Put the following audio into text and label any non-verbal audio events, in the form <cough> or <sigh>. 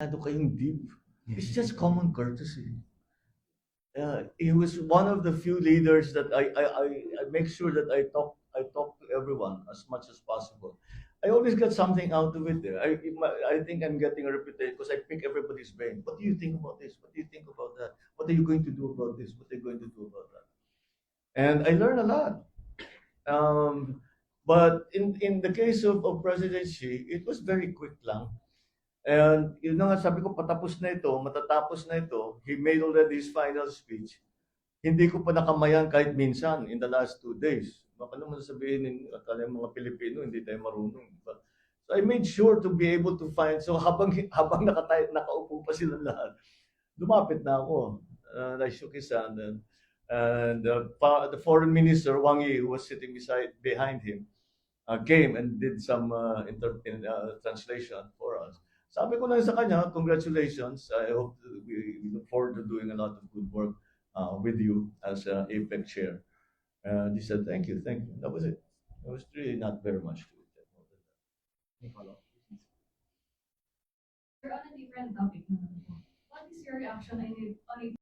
Ano kayong deep? It's just common courtesy. Uh, he was one of the few leaders that I, I, I, I make sure that I talk I talk to everyone as much as possible. I always get something out of it there. I, I think I'm getting a reputation because I pick everybody's brain. What do you think about this? What do you think about that? What are you going to do about this? What are you going to do about that? And I learn a lot. Um, but in, in the case of, of President Xi, it was very quick lang. And yun na nga, sabi ko, patapos na ito, matatapos na ito. He made already his final speech. Hindi ko pa nakamayan kahit minsan in the last two days. Baka naman sabihin akala yung mga Pilipino, hindi tayo marunong. But, so I made sure to be able to find, so <laughs> habang, habang nakatay, nakaupo pa sila lahat, lumapit na ako. And I shook his hand and, and uh, the foreign minister, Wang Yi, who was sitting beside, behind him, uh, came and did some uh, inter- in, uh, translation for us. Sabi ko lang sa kanya, congratulations. I hope we, we look forward to doing a lot of good work uh, with you as uh, APEC chair. And he said, thank you, thank you. That was it. There was really not very much to it. May follow-up. You're on a different topic. What is your reaction on a